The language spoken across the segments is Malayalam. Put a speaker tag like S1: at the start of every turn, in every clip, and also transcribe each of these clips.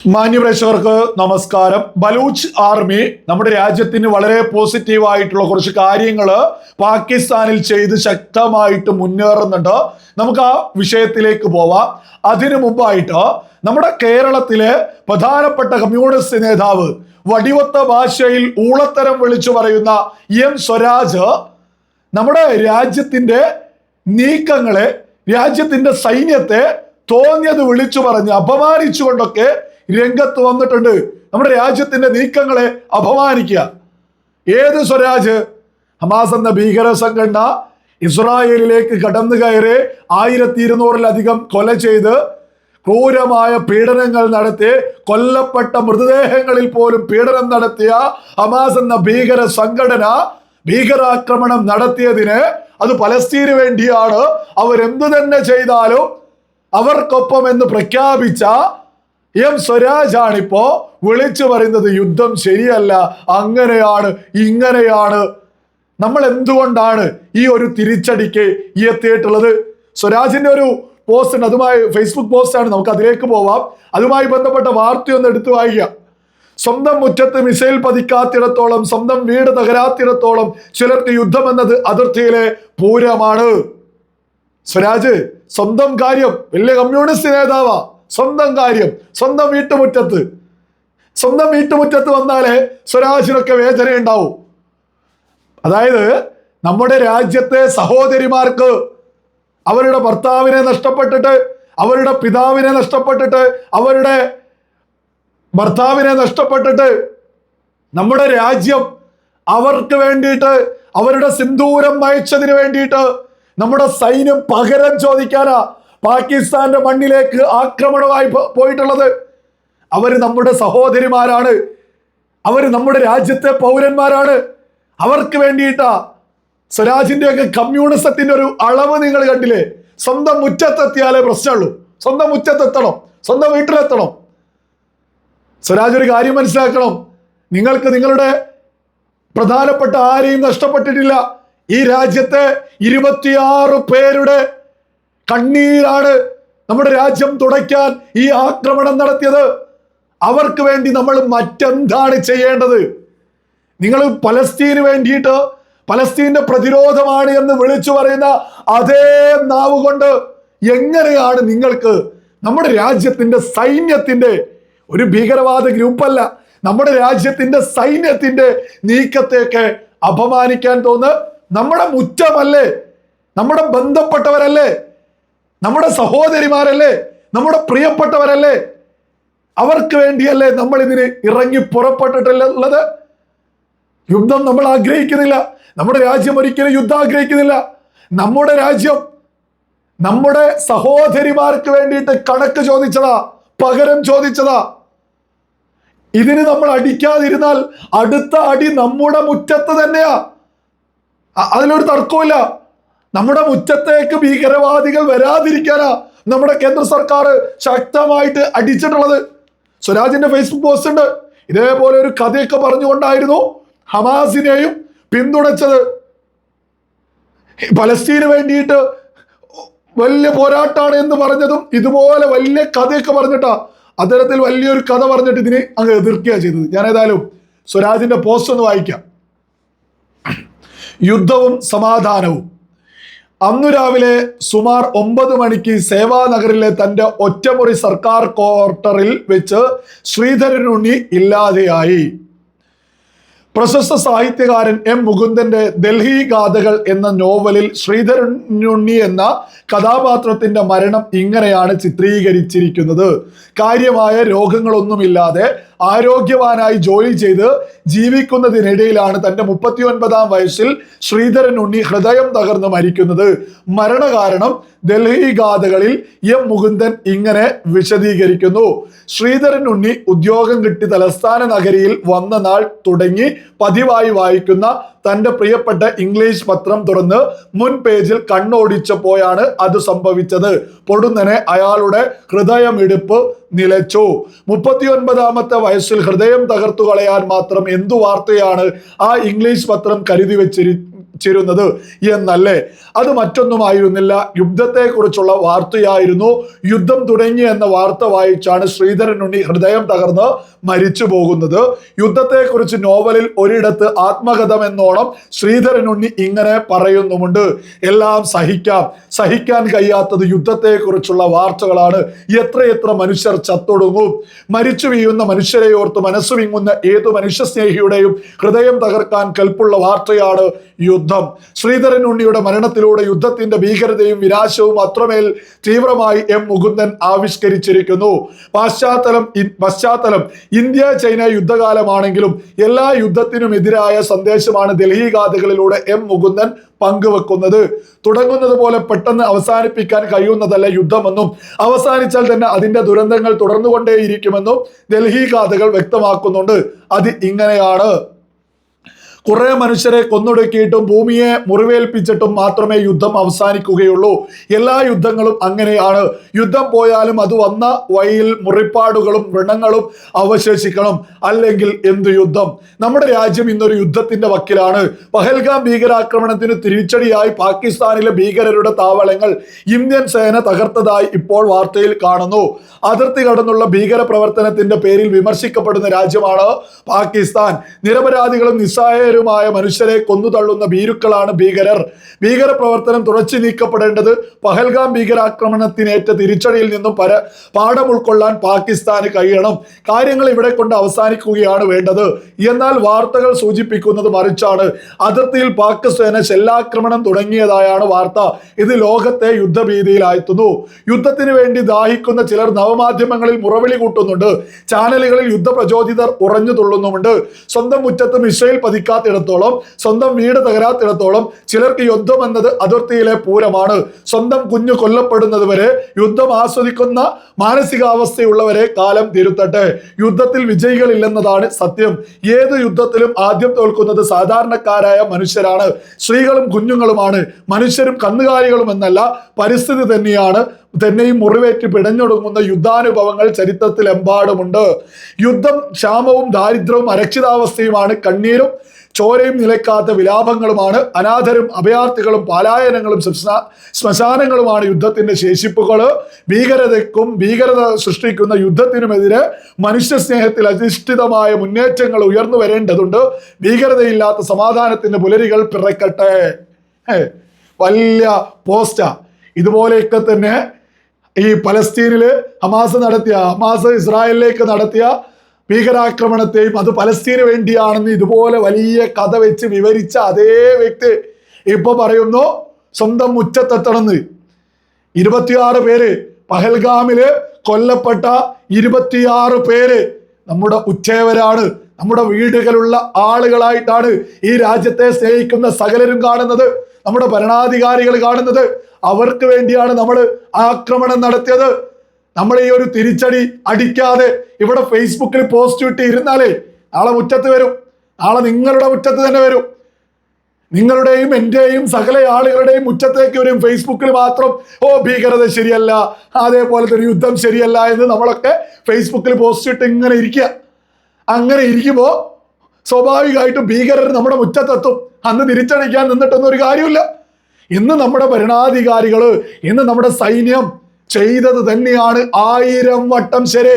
S1: മാന്യപ്രേക്ഷകർക്ക് നമസ്കാരം. ബലൂച്ച് ആർമി നമ്മുടെ രാജ്യത്തിന് വളരെ പോസിറ്റീവ് ആയിട്ടുള്ള കുറച്ച് കാര്യങ്ങൾ പാകിസ്ഥാനിൽ ചെയ്ത് ശക്തമായിട്ട് മുന്നേറുന്നുണ്ട്. നമുക്ക് ആ വിഷയത്തിലേക്ക് പോവാം. അതിനു മുമ്പായിട്ട് നമ്മുടെ കേരളത്തിലെ പ്രധാനപ്പെട്ട കമ്മ്യൂണിസ്റ്റ് നേതാവ് വടിവത്ത ഭാഷയിൽ ഊളത്തരം വിളിച്ചു പറയുന്ന എം സ്വരാജ് നമ്മുടെ രാജ്യത്തിന്റെ നീക്കങ്ങളെ രാജ്യത്തിന്റെ സൈന്യത്തെ തോന്നിയത് വിളിച്ചു പറഞ്ഞ് അപമാനിച്ചുകൊണ്ടൊക്കെ രംഗത്ത് വന്നിട്ടുണ്ട്. നമ്മുടെ രാജ്യത്തിന്റെ നീക്കങ്ങളെ അപമാനിക്കുക. ഏത് സ്വരാജ്? ഹമാസ് എന്ന ഭീകര സംഘടന ഇസ്രായേലിലേക്ക് കടന്നു കയറി ആയിരത്തി ഇരുന്നൂറിലധികം കൊല ചെയ്ത് ക്രൂരമായ പീഡനങ്ങൾ നടത്തി കൊല്ലപ്പെട്ട മൃതദേഹങ്ങളിൽ പോലും പീഡനം നടത്തിയ ഹമാസ് എന്ന ഭീകര സംഘടന ഭീകരാക്രമണം നടത്തിയതിന് അത് പലസ്തീന് വേണ്ടിയാണ്. അവരെന്തു തന്നെ ചെയ്താലും അവർക്കൊപ്പം എന്ന് പ്രഖ്യാപിച്ച എം സ്വരാജാണിപ്പോ വിളിച്ചു പറയുന്നത് യുദ്ധം ശരിയല്ല അങ്ങനെയാണ് ഇങ്ങനെയാണ്. നമ്മൾ എന്തുകൊണ്ടാണ് ഈ ഒരു തിരിച്ചടിക്ക് ഈ എത്തിയിട്ടുള്ളത്? സ്വരാജിന്റെ ഒരു പോസ്റ്റ് ഉണ്ട് അതുമായി ഫേസ്ബുക്ക് പോസ്റ്റ് ആണ് നമുക്ക് അതിലേക്ക് പോവാം. അതുമായി ബന്ധപ്പെട്ട വാർത്തയൊന്ന് എടുത്തു വായിക്കാം. സ്വന്തം മുറ്റത്ത് മിസൈൽ പതിക്കാത്തിടത്തോളം സ്വന്തം വീട് തകരാത്തിടത്തോളം ചിലർക്ക് യുദ്ധം എന്നത് അതിർത്തിയിലെ പൂരമാണ്. സ്വരാജ് സ്വന്തം കാര്യം വലിയ കമ്മ്യൂണിസ്റ്റ് നേതാവാ. സ്വന്തം കാര്യം സ്വന്തം വീട്ടുമുറ്റത്ത്. സ്വന്തം വീട്ടുമുറ്റത്ത് വന്നാലേ സ്വരാജിനൊക്കെ വേദന ഉണ്ടാവും അതായത് നമ്മുടെ രാജ്യത്തെ സഹോദരിമാർക്ക് അവരുടെ ഭർത്താവിനെ നഷ്ടപ്പെട്ടിട്ട് അവരുടെ പിതാവിനെ നഷ്ടപ്പെട്ടിട്ട് അവരുടെ ഭർത്താവിനെ നഷ്ടപ്പെട്ടിട്ട് നമ്മുടെ രാജ്യം അവർക്ക് വേണ്ടിയിട്ട് അവരുടെ സിന്ദൂരം നയിച്ചതിന് വേണ്ടിയിട്ട് നമ്മുടെ സൈന്യം പകരം ചോദിക്കാനാ പാകിസ്ഥാന്റെ മണ്ണിലേക്ക് ആക്രമണമായി പോയിട്ടുള്ളത് അവർ നമ്മുടെ സഹോദരിമാരാണ്. അവർ നമ്മുടെ രാജ്യത്തെ പൗരന്മാരാണ്. അവർക്ക് വേണ്ടിയിട്ടാ സ്വരാജിന്റെ ഒക്കെ കമ്മ്യൂണിസത്തിന്റെ ഒരു അളവ് നിങ്ങൾ കണ്ടില്ലേ? സ്വന്തം മുറ്റത്തെത്തിയാലേ പ്രശ്നമുള്ളൂ. സ്വന്തം മുറ്റത്തെത്തണം. സ്വന്തം വീട്ടിലെത്തണം. സ്വരാജ് ഒരു കാര്യം മനസ്സിലാക്കണം. നിങ്ങൾക്ക് നിങ്ങളുടെ പ്രധാനപ്പെട്ട ആരെയും നഷ്ടപ്പെട്ടിട്ടില്ല. ഈ രാജ്യത്തെ ഇരുപത്തിയാറ് പേരുടെ കണ്ണീരാണ് നമ്മുടെ രാജ്യം തുടയ്ക്കാൻ ഈ ആക്രമണം നടത്തിയത്. അവർക്ക് വേണ്ടി നമ്മൾ മറ്റെന്താണ് ചെയ്യേണ്ടത്? നിങ്ങൾ പലസ്തീന് വേണ്ടിയിട്ട് പലസ്തീന്റെ പ്രതിരോധമാണ് എന്ന് വിളിച്ചു പറയുന്ന അതേ നാവ് കൊണ്ട് എങ്ങനെയാണ് നിങ്ങൾക്ക് നമ്മുടെ രാജ്യത്തിന്റെ സൈന്യത്തിന്റെ ഒരു ഭീകരവാദ ഗ്രൂപ്പല്ല നമ്മുടെ രാജ്യത്തിന്റെ സൈന്യത്തിന്റെ നീക്കത്തെയൊക്കെ അപമാനിക്കാൻ തോന്നുന്നത് നമ്മുടെ മുറ്റമല്ലേ? നമ്മുടെ ബന്ധപ്പെട്ടവരല്ലേ? നമ്മുടെ സഹോദരിമാരല്ലേ? നമ്മുടെ പ്രിയപ്പെട്ടവരല്ലേ? അവർക്ക് വേണ്ടിയല്ലേ നമ്മൾ ഇതിന് ഇറങ്ങി പുറപ്പെട്ടിട്ടുള്ളത്? യുദ്ധം നമ്മൾ ആഗ്രഹിക്കുന്നില്ല. നമ്മുടെ രാജ്യം ഒരിക്കലും യുദ്ധം ആഗ്രഹിക്കുന്നില്ല. നമ്മുടെ രാജ്യം നമ്മുടെ സഹോദരിമാർക്ക് വേണ്ടിയിട്ട് കണക്ക് ചോദിച്ചതാ പകരം ചോദിച്ചതാ. ഇതിന് നമ്മൾ അടിക്കാതിരുന്നാൽ അടുത്ത അടി നമ്മുടെ മുറ്റത്ത് തന്നെയാ. അതിലൊരു തർക്കമില്ല നമ്മുടെ മുറ്റത്തേക്ക് ഭീകരവാദികൾ വരാതിരിക്കാനാ നമ്മുടെ കേന്ദ്ര സർക്കാർ ശക്തമായിട്ട് അടിച്ചിട്ടുള്ളത്. സ്വരാജിന്റെ ഫേസ്ബുക്ക് പോസ്റ്റ് ഉണ്ട്. ഇതേപോലെ ഒരു കഥയൊക്കെ പറഞ്ഞുകൊണ്ടായിരുന്നു ഹമാസിനെയും പിന്തുണച്ചത്. പലസ്തീന് വേണ്ടിയിട്ട് വലിയ പോരാട്ടമാണ് എന്ന് പറഞ്ഞതും ഇതുപോലെ വലിയ കഥയൊക്കെ പറഞ്ഞിട്ടാ അത്തരത്തിൽ വലിയൊരു കഥ പറഞ്ഞിട്ട് ഇതിനെ അങ്ങ് എതിർക്കുക ചെയ്തത്. ഞാൻ ഏതായാലും സ്വരാജിന്റെ പോസ്റ്റ് ഒന്ന് വായിക്കാം. യുദ്ധവും സമാധാനവും. അന്നു രാവിലെ സുമാർ ഒമ്പത് മണിക്ക് സേവാനഗറിലെ തന്റെ ഒറ്റമുറി സർക്കാർ ക്വാർട്ടറിൽ വെച്ച് ശ്രീധരനുണ്ണി ഇല്ലാതെയായി. പ്രശസ്ത സാഹിത്യകാരൻ എം മുകുന്ദന്റെ ഡൽഹി ഗാഥകൾ എന്ന നോവലിൽ ശ്രീധരനുണ്ണി എന്ന കഥാപാത്രത്തിന്റെ മരണം ഇങ്ങനെയാണ് ചിത്രീകരിച്ചിരിക്കുന്നത്. കാര്യമായ രോഗങ്ങളൊന്നുമില്ലാതെ ആരോഗ്യവാനായി ജോലി ചെയ്ത് ജീവിക്കുന്നതിനിടയിലാണ് തന്റെ മുപ്പത്തി ഒൻപതാം വയസ്സിൽ ശ്രീധരൻ ഉണ്ണി ഹൃദയം തകർന്ന് മരിക്കുന്നത്. മരണകാരണം ഡൽഹി ഗാഥകളിൽ എം മുകുന്ദൻ ഇങ്ങനെ വിശദീകരിക്കുന്നു. ശ്രീധരൻ ഉണ്ണി ഉദ്യോഗം കിട്ടി തലസ്ഥാന നഗരിയിൽ വന്ന നാൾ തുടങ്ങി പതിവായി വായിക്കുന്ന തന്റെ പ്രിയപ്പെട്ട ഇംഗ്ലീഷ് പത്രം തുറന്ന് മുൻ പേജിൽ കണ്ണോടിച്ചപ്പോഴാണ് അത് സംഭവിച്ചത്. പൊടുന്നനെ അയാളുടെ ഹൃദയമിടിപ്പ് നിലച്ചു. മുപ്പത്തിയൊൻപതാമത്തെ വയസ്സിൽ ഹൃദയം തകർത്തു കളയാൻ മാത്രം എന്തു വാർത്തയാണ് ആ ഇംഗ്ലീഷ് പത്രം കരുതി വെച്ചിരി ചിരുന്നത് എന്നല്ലേ? അത് മറ്റൊന്നുമായിരുന്നില്ല. യുദ്ധത്തെക്കുറിച്ചുള്ള വാർത്തയായിരുന്നു. യുദ്ധം തുടങ്ങി എന്ന വാർത്ത വായിച്ചാണ് ശ്രീധരൻ ഉണ്ണി ഹൃദയം തകർന്ന് മരിച്ചു പോകുന്നത്. യുദ്ധത്തെക്കുറിച്ച് നോവലിൽ ഒരിടത്ത് ആത്മകഥം എന്നോണം ശ്രീധരൻ ഉണ്ണി ഇങ്ങനെ പറയുന്നുമുണ്ട്. എല്ലാം സഹിക്കാം. സഹിക്കാൻ കഴിയാത്തത് യുദ്ധത്തെക്കുറിച്ചുള്ള വാർത്തകളാണ്. എത്രയെത്ര മനുഷ്യർ ചത്തൊടുങ്ങും. മരിച്ചു വീഴുന്ന മനുഷ്യരെ ഓർത്ത് മനസ്സ് വിങ്ങുന്ന ഏതു മനുഷ്യസ്നേഹിയുടെയും ഹൃദയം തകർക്കാൻ കൽപ്പുള്ള വാർത്തയാണ് യുദ്ധം. ശ്രീധരൻ ഉണ്ണിയുടെ മരണത്തിലൂടെ യുദ്ധത്തിന്റെ ഭീകരതയും വിനാശവും അത്രമേൽ തീവ്രമായി എം മുകുന്ദൻ ആവിഷ്കരിച്ചിരിക്കുന്നു. പാശ്ചാത്തലം പശ്ചാത്തലം ഇന്ത്യ ചൈന യുദ്ധകാലമാണെങ്കിലും എല്ലാ യുദ്ധത്തിനും എതിരായ സന്ദേശമാണ് ഡൽഹി ഗാഥകളിലൂടെ എം മുകുന്ദൻ പങ്കുവെക്കുന്നത്. തുടങ്ങുന്നത് പോലെ പെട്ടെന്ന് അവസാനിപ്പിക്കാൻ കഴിയുന്നതല്ല യുദ്ധമെന്നും അവസാനിച്ചാൽ തന്നെ അതിന്റെ ദുരന്തങ്ങൾ തുടർന്നുകൊണ്ടേയിരിക്കുമെന്നും ഡൽഹി ഗാഥകൾ വ്യക്തമാക്കുന്നുണ്ട്. അത് ഇങ്ങനെയാണ്. കുറെ മനുഷ്യരെ കൊന്നൊടുക്കിയിട്ടും ഭൂമിയെ മുറിവേൽപ്പിച്ചിട്ടും മാത്രമേ യുദ്ധം അവസാനിക്കുകയുള്ളൂ. എല്ലാ യുദ്ധങ്ങളും അങ്ങനെയാണ്. യുദ്ധം പോയാലും അത് വന്ന വഴിയിൽ മുറിപ്പാടുകളും വ്രണങ്ങളും അവശേഷിക്കണം. അല്ലെങ്കിൽ എന്ത് യുദ്ധം? നമ്മുടെ രാജ്യം ഇന്നൊരു യുദ്ധത്തിന്റെ വക്കിലാണ്. പഹൽഗാം ഭീകരാക്രമണത്തിന് തിരിച്ചടിയായി പാകിസ്ഥാനിലെ ഭീകരരുടെ താവളങ്ങൾ ഇന്ത്യൻ സേന തകർത്തതായി ഇപ്പോൾ വാർത്തയിൽ കാണുന്നു. അതിർത്തി കടന്നുള്ള ഭീകര പ്രവർത്തനത്തിന്റെ പേരിൽ വിമർശിക്കപ്പെടുന്ന രാജ്യമാണ് പാകിസ്ഥാൻ. നിരപരാധികളും നിസ്സഹായരുമായ മനുഷ്യരെ കൊന്നുതള്ളുന്ന ഭീരുക്കളാണ് ഭീകരർ. ഭീകര പ്രവർത്തനം തുടച്ചു നീക്കപ്പെടേണ്ടത് പഹൽഗാം ഭീകരാക്രമണത്തിനേറ്റ തിരിച്ചടിയിൽ നിന്നും പര പാഠം ഉൾക്കൊള്ളാൻ പാകിസ്ഥാന് കഴിയണം. കാര്യങ്ങൾ ഇവിടെ കൊണ്ട് അവസാനിക്കുകയാണ് വേണ്ടത്. എന്നാൽ വാർത്തകൾ സൂചിപ്പിക്കുന്നത് മറിച്ചാണ്. അതിർത്തിയിൽ പാക് സേന ഷെല്ലാക്രമണം തുടങ്ങിയതായാണ് വാർത്ത. ഇത് ലോകത്തെ യുദ്ധഭീതിയിലാഴ്ത്തുന്നു. യുദ്ധത്തിന് വേണ്ടി ദാഹിക്കുന്ന ചിലർ നവമാധ്യമങ്ങളിൽ മുറവിളി കൂട്ടുന്നുണ്ട്. ചാനലുകളിൽ യുദ്ധപ്രചോദിതർ ഉറഞ്ഞു തുള്ളുന്നുമുണ്ട്. സ്വന്തം മുറ്റത്ത് മിസൈൽ പതിക്കാത്തിടത്തോളം സ്വന്തം വീട് തകരാത്തിടത്തോളം ചിലർക്ക് യുദ്ധം എന്നത് അതിർത്തിയിലെ പൂരമാണ്. സ്വന്തം കുഞ്ഞു കൊല്ലപ്പെടുന്നത് വരെ യുദ്ധം ആസ്വദിക്കുന്ന മാനസികാവസ്ഥയുള്ളവരെ കാലം തിരുത്തട്ടെ. യുദ്ധത്തിൽ വിജയികളില്ലെന്നതാണ് സത്യം. ഏത് യുദ്ധത്തിലും ആദ്യം തോൽക്കുന്നത് സാധാരണക്കാരായ മനുഷ്യരാണ്. സ്ത്രീകളും കുഞ്ഞുങ്ങളുമാണ്. മനുഷ്യരും കന്നുകാലികളും എന്നല്ല പരിസ്ഥിതി തന്നെയാണ്. തന്നെയും മുറിവേറ്റ് പിടഞ്ഞൊടുങ്ങുന്ന യുദ്ധാനുഭവങ്ങൾ ചരിത്രത്തിൽ എമ്പാടുമുണ്ട് യുദ്ധം ക്ഷാമവും ദാരിദ്ര്യവും അരക്ഷിതാവസ്ഥയുമാണ്. കണ്ണീരും ചോരയും നിലക്കാത്ത വിലാപങ്ങളുമാണ്. അനാഥരും അഭയാർത്ഥികളും പാലായനങ്ങളും ശ്മശാ- ശ്മശാനങ്ങളുമാണ് യുദ്ധത്തിന്റെ ശേഷിപ്പുകൾ ഭീകരതയ്ക്കും ഭീകരത സൃഷ്ടിക്കുന്ന യുദ്ധത്തിനുമെതിരെ മനുഷ്യ സ്നേഹത്തിൽ അധിഷ്ഠിതമായ മുന്നേറ്റങ്ങൾ ഉയർന്നു വരേണ്ടതുണ്ട്. ഭീകരതയില്ലാത്ത സമാധാനത്തിന്റെ പുലരികൾ പിറക്കട്ടെ. വലിയ പോസ്റ്റാ. ഇതുപോലെയൊക്കെ തന്നെ ഈ പലസ്തീനിൽ ഹമാസ് നടത്തിയ ഹമാസ് ഇസ്രായേലിലേക്ക് നടത്തിയ ഭീകരാക്രമണത്തെയും അത് പലസ്തീന് വേണ്ടിയാണെന്ന് ഇതുപോലെ വലിയ കഥ വെച്ച് വിവരിച്ച അതേ വ്യക്തി ഇപ്പൊ പറയുന്നു സ്വന്തം മുറ്റത്തെത്തണമെന്ന്. ഇരുപത്തിയാറ് പേര് പഹൽഗാമിൽ കൊല്ലപ്പെട്ട ഇരുപത്തിയാറ് പേര് നമ്മുടെ ഉച്ചയവരാണ്. നമ്മുടെ വീടുകളുള്ള ആളുകളായിട്ടാണ് ഈ രാജ്യത്തെ സ്നേഹിക്കുന്ന സകലരും കാണുന്നത്. നമ്മുടെ ഭരണാധികാരികൾ കാണുന്നത്. അവർക്ക് വേണ്ടിയാണ് നമ്മൾ ആക്രമണം നടത്തിയത്. നമ്മൾ ഈ ഒരു തിരിച്ചടി അടിക്കാതെ ഇവിടെ ഫേസ്ബുക്കിൽ പോസ്റ്റ് ഇട്ട് ഇരുന്നാലേ നാളെ മുറ്റത്ത് വരും. നാളെ നിങ്ങളുടെ മുറ്റത്ത് തന്നെ വരും. നിങ്ങളുടെയും എന്റെയും സകല ആളുകളുടെയും മുറ്റത്തേക്ക് വരും. ഫേസ്ബുക്കിൽ മാത്രം ഓ ഭീകരത ശരിയല്ല. അതേപോലത്തെ ഒരു യുദ്ധം ശരിയല്ല എന്ന് നമ്മളൊക്കെ ഫേസ്ബുക്കിൽ പോസ്റ്റ് ഇട്ട് ഇങ്ങനെ ഇരിക്കുക. അങ്ങനെ ഇരിക്കുമ്പോൾ സ്വാഭാവികമായിട്ടും ഭീകരർ നമ്മുടെ മുറ്റത്തെത്തും. അന്ന് തിരിച്ചടിക്കാൻ നിന്നിട്ടൊന്നും ഒരു കാര്യമില്ല ഇന്ന് നമ്മുടെ ഭരണാധികാരികൾ ഇന്ന് നമ്മുടെ സൈന്യം ചെയ്തത് തന്നെയാണ് ആയിരം വട്ടം ശരി.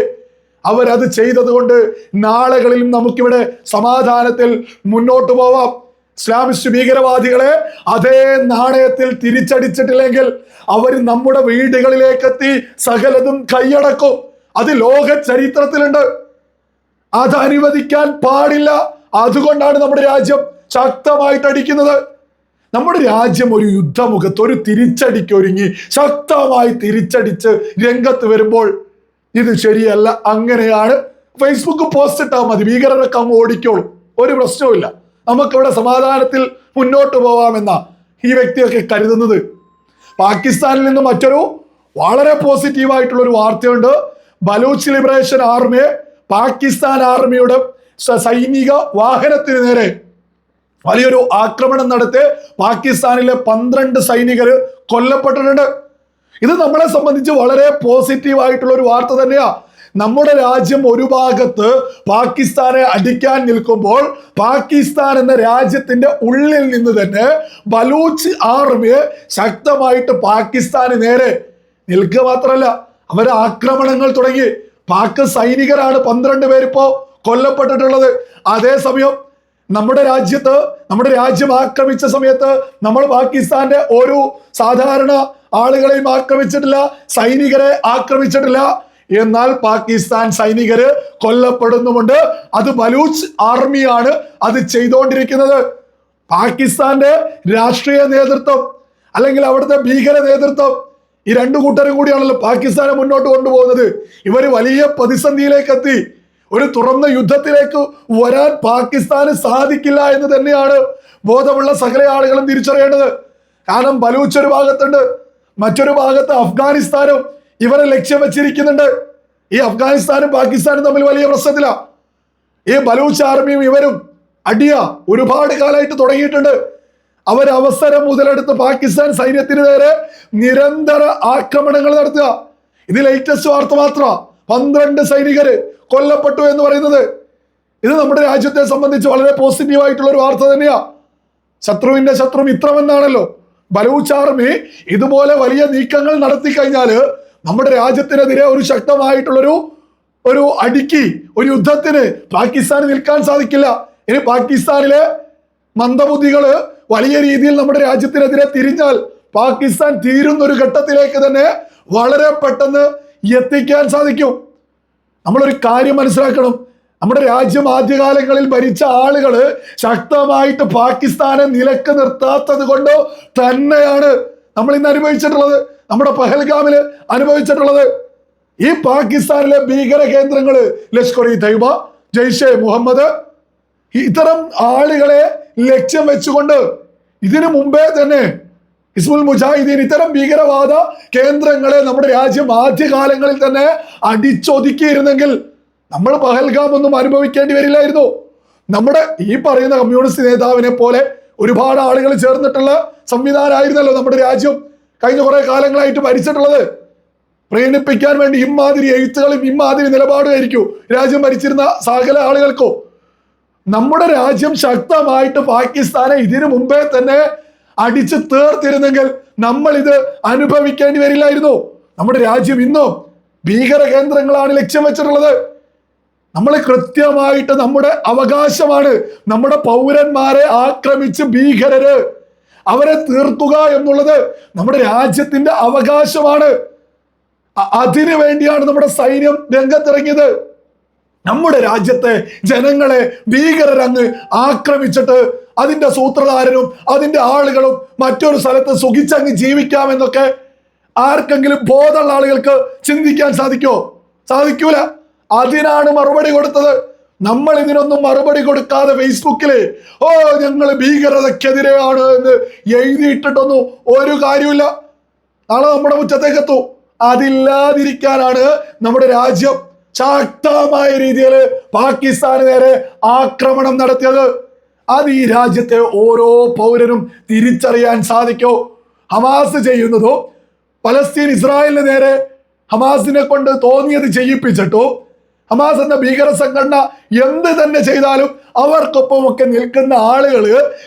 S1: അവരത് ചെയ്തത് കൊണ്ട് നാളുകളിലും നമുക്കിവിടെ സമാധാനത്തിൽ മുന്നോട്ട് പോവാം. ഇസ്ലാമിസ്റ്റ് ഭീകരവാദികളെ അതേ നാണയത്തിൽ തിരിച്ചടിച്ചിട്ടില്ലെങ്കിൽ അവർ നമ്മുടെ വീടുകളിലേക്കെത്തി സകലതും കൈയടക്കും. അത് ലോക ചരിത്രത്തിലുണ്ട്. അത് അനുവദിക്കാൻ പാടില്ല. അതുകൊണ്ടാണ് നമ്മുടെ രാജ്യം ശക്തമായിട്ട് അടിക്കുന്നത് നമ്മുടെ രാജ്യം ഒരു യുദ്ധമുഖത്ത് ഒരു തിരിച്ചടിക്കൊരുങ്ങി ശക്തമായി തിരിച്ചടിച്ച് രംഗത്ത് വരുമ്പോൾ ഇത് ശരിയല്ല അങ്ങനെയാണ്. ഫേസ്ബുക്ക് പോസ്റ്റ് ഇട്ടാൽ മതി ഭീകരരൊക്കെ അങ്ങ് ഓടിക്കോളും. ഒരു പ്രശ്നവുമില്ല. നമുക്കിവിടെ സമാധാനത്തിൽ മുന്നോട്ട് പോവാമെന്ന ഈ വ്യക്തിയൊക്കെ കരുതുന്നത്. പാകിസ്ഥാനിൽ നിന്ന് മറ്റൊരു വളരെ പോസിറ്റീവായിട്ടുള്ള ഒരു വാർത്തയുണ്ട്. ബലൂച്ച് ലിബറേഷൻ ആർമിയെ പാകിസ്ഥാൻ ആർമിയുടെ സൈനിക വാഹനത്തിന് നേരെ വലിയൊരു ആക്രമണം നടത്തി പാകിസ്ഥാനിലെ പന്ത്രണ്ട് സൈനികർ കൊല്ലപ്പെട്ടിട്ടുണ്ട്. ഇത് നമ്മളെ സംബന്ധിച്ച് വളരെ പോസിറ്റീവ് ആയിട്ടുള്ള ഒരു വാർത്ത തന്നെയാ. നമ്മുടെ രാജ്യം ഒരു ഭാഗത്ത് പാകിസ്ഥാനെ അടിക്കാൻ നിൽക്കുമ്പോൾ പാകിസ്ഥാൻ എന്ന രാജ്യത്തിന്റെ ഉള്ളിൽ നിന്ന് തന്നെ ബലൂച്ച് ആർമിയെ ശക്തമായിട്ട് പാകിസ്ഥാന് നേരെ നിൽക്കുക മാത്രമല്ല അവർ ആക്രമണങ്ങൾ തുടങ്ങി. പാക് സൈനികരാണ് പന്ത്രണ്ട് പേരിപ്പോ കൊല്ലപ്പെട്ടിട്ടുള്ളത്. അതേസമയം നമ്മുടെ രാജ്യത്ത് നമ്മുടെ രാജ്യം ആക്രമിച്ച സമയത്ത് നമ്മൾ പാകിസ്ഥാന്റെ ഒരു സാധാരണ ആളുകളെയും ആക്രമിച്ചിട്ടില്ല സൈനികരെ ആക്രമിച്ചിട്ടില്ല. എന്നാൽ പാകിസ്ഥാൻ സൈനികര് കൊല്ലപ്പെടുന്നുമുണ്ട്. അത് ബലൂച്ച് ആർമിയാണ് അത് ചെയ്തുകൊണ്ടിരിക്കുന്നത് പാകിസ്ഥാന്റെ രാഷ്ട്രീയ നേതൃത്വം അല്ലെങ്കിൽ അവിടുത്തെ ഭീകര നേതൃത്വം ഈ രണ്ടു കൂട്ടരും കൂടിയാണല്ലോ പാകിസ്ഥാനെ മുന്നോട്ട് കൊണ്ടുപോകുന്നത്. ഇവർ വലിയ പ്രതിസന്ധിയിലേക്ക് എത്തി ഒരു തുറന്ന യുദ്ധത്തിലേക്ക് വരാൻ പാകിസ്ഥാന് സാധിക്കില്ല എന്ന് തന്നെയാണ് ബോധമുള്ള സകല ആളുകളും തിരിച്ചറിയേണ്ടത്. കാരണം ബലൂച്ച് ഒരു ഭാഗത്തുണ്ട് മറ്റൊരു ഭാഗത്ത് അഫ്ഗാനിസ്ഥാനും ഇവരെ ലക്ഷ്യം വെച്ചിരിക്കുന്നുണ്ട്. ഈ അഫ്ഗാനിസ്ഥാനും പാകിസ്ഥാനും തമ്മിൽ വലിയ പ്രശ്നത്തിലാണ് ഈ ബലൂച്ച് ആർമിയും ഇവരും അടിയ ഒരുപാട് കാലമായിട്ട് തുടങ്ങിയിട്ടുണ്ട്. അവർ അവസരം മുതലെടുത്ത് പാകിസ്ഥാൻ സൈന്യത്തിന് നേരെ നിരന്തര ആക്രമണങ്ങൾ നടത്തുക. ഇത് ലേറ്റസ്റ്റ് വാർത്ത മാത്രമാണ് പന്ത്രണ്ട് സൈനികര് കൊല്ലപ്പെട്ടു എന്ന് പറയുന്നത്. ഇത് നമ്മുടെ രാജ്യത്തെ സംബന്ധിച്ച് വളരെ പോസിറ്റീവ് ആയിട്ടുള്ള ഒരു വാർത്ത തന്നെയാ. ശത്രുവിന്റെ ശത്രു മിത്രമെന്നാണല്ലോ. ബലൂച്ച് ആർമി ഇതുപോലെ വലിയ നീക്കങ്ങൾ നടത്തി കഴിഞ്ഞാൽ നമ്മുടെ രാജ്യത്തിനെതിരെ ഒരു ശക്തമായിട്ടുള്ളൊരു ഒരു അടിക്ക് ഒരു യുദ്ധത്തിന് പാകിസ്ഥാന് നിൽക്കാൻ സാധിക്കില്ല. ഇനി പാകിസ്ഥാനിലെ മന്ദബുദ്ധികൾ വലിയ രീതിയിൽ നമ്മുടെ രാജ്യത്തിനെതിരെ തിരിഞ്ഞാൽ പാകിസ്ഥാൻ തീരുന്ന ഒരു ഘട്ടത്തിലേക്ക് തന്നെ വളരെ പെട്ടെന്ന് എത്തിക്കാൻ സാധിക്കും. നമ്മളൊരു കാര്യം മനസ്സിലാക്കണം. നമ്മുടെ രാജ്യം ആദ്യകാലങ്ങളിൽ ഭരിച്ച ആളുകൾ ശക്തമായിട്ട് പാകിസ്ഥാനെ നിലയ്ക്ക് നിർത്താത്തത് കൊണ്ട് തന്നെയാണ് നമ്മൾ ഇന്ന് അനുഭവിച്ചിട്ടുള്ളത്. നമ്മുടെ പഹൽഗാമിൽ അനുഭവിച്ചിട്ടുള്ളത്. ഈ പാകിസ്ഥാനിലെ ഭീകര കേന്ദ്രങ്ങൾ ലഷ്കർ ഇ തൈബ ജയ്ഷെ മുഹമ്മദ് ഇത്തരം ആളുകളെ ലക്ഷ്യം വെച്ചുകൊണ്ട് ഇതിനു മുമ്പേ തന്നെ ഹിസ്ബുൽ മുജാഹിദീൻ ഇത്തരം ഭീകരവാദ കേന്ദ്രങ്ങളെ നമ്മുടെ രാജ്യം ആദ്യകാലങ്ങളിൽ തന്നെ അടിച്ചൊതുക്കിയിരുന്നെങ്കിൽ നമ്മൾ പഹൽഗാം ഒന്നും അനുഭവിക്കേണ്ടി വരില്ലായിരുന്നു. നമ്മുടെ ഈ പറയുന്ന കമ്മ്യൂണിസ്റ്റ് നേതാവിനെ പോലെ ഒരുപാട് ആളുകൾ ചേർന്നിട്ടുള്ള സംവിധാനമായിരുന്നല്ലോ നമ്മുടെ രാജ്യം കഴിഞ്ഞ കുറെ കാലങ്ങളായിട്ട് ഭരിച്ചിട്ടുള്ളത്. പ്രീണിപ്പിക്കാൻ വേണ്ടി ഇമ്മാതിരി എഴുത്തുകളും ഇമ്മാതിരി നിലപാടുമായിരിക്കും രാജ്യം ഭരിച്ചിരുന്ന സകല ആളുകൾക്കോ. നമ്മുടെ രാജ്യം ശക്തമായിട്ട് പാകിസ്ഥാനെ ഇതിനു മുമ്പേ തന്നെ അടിച്ചു തീർത്തിരുന്നെങ്കിൽ നമ്മൾ ഇത് അനുഭവിക്കേണ്ടി വരില്ലായിരുന്നു. നമ്മുടെ രാജ്യം ഇന്നും ഭീകര കേന്ദ്രങ്ങളാണ് ലക്ഷ്യം വെച്ചിട്ടുള്ളത്. നമ്മൾ കൃത്യമായിട്ട് നമ്മുടെ അവകാശമാണ് നമ്മുടെ പൗരന്മാരെ ആക്രമിച്ച് ഭീകരര് അവരെ തീർക്കുക എന്നുള്ളത് നമ്മുടെ രാജ്യത്തിന്റെ അവകാശമാണ്. അതിനു വേണ്ടിയാണ് നമ്മുടെ സൈന്യം രംഗത്തിറങ്ങിയത്. നമ്മുടെ രാജ്യത്തെ ജനങ്ങളെ ഭീകരരങ്ങ് ആക്രമിച്ചിട്ട് അതിന്റെ സൂത്രധാരനും അതിന്റെ ആളുകളും മറ്റൊരു സ്ഥലത്ത് സുഖിച്ചങ്ങ് ജീവിക്കാമെന്നൊക്കെ ആർക്കെങ്കിലും ബോധമുള്ള ആളുകൾക്ക് ചിന്തിക്കാൻ സാധിക്കോ? സാധിക്കൂല. അതിനാണ് മറുപടി കൊടുത്തത്. നമ്മൾ ഇതിനൊന്നും മറുപടി കൊടുക്കാതെ ഫേസ്ബുക്കിൽ ഓ ഞങ്ങൾ ഭീകരതക്കെതിരെയാണ് എന്ന് എഴുതിയിട്ടിട്ടൊന്നും ഒരു കാര്യമില്ല നാളെ നമ്മുടെ മുറ്റത്തേക്ക് എത്തൂ അതില്ലാതിരിക്കാനാണ് നമ്മുടെ രാജ്യം ശക്തമായ രീതിയിൽ പാകിസ്ഥാന് നേരെ ആക്രമണം നടത്തിയത്. അത് ഈ രാജ്യത്തെ ഓരോ പൗരനും തിരിച്ചറിയാൻ സാധിക്കോ? ഹമാസ് ചെയ്യുന്നതോ? പലസ്തീൻ ഇസ്രായേലിന് നേരെ ഹമാസിനെ കൊണ്ട് തോന്നിയത് ചെയ്യിപ്പിച്ചിട്ടോ? ഹമാസ് എന്ന ഭീകര സംഘടന എന്ത് തന്നെ ചെയ്താലും അവർക്കൊപ്പമൊക്കെ നിൽക്കുന്ന ആളുകൾ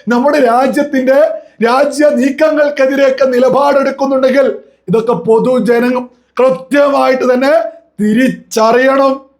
S1: നമ്മുടെ രാജ്യത്തിന്റെ രാജ്യ നീക്കങ്ങൾക്കെതിരെയൊക്കെ നിലപാടെടുക്കുന്നുണ്ടെങ്കിൽ ഇതൊക്കെ പൊതുജനം കൃത്യമായിട്ട് തന്നെ തിരിച്ചറിയണം.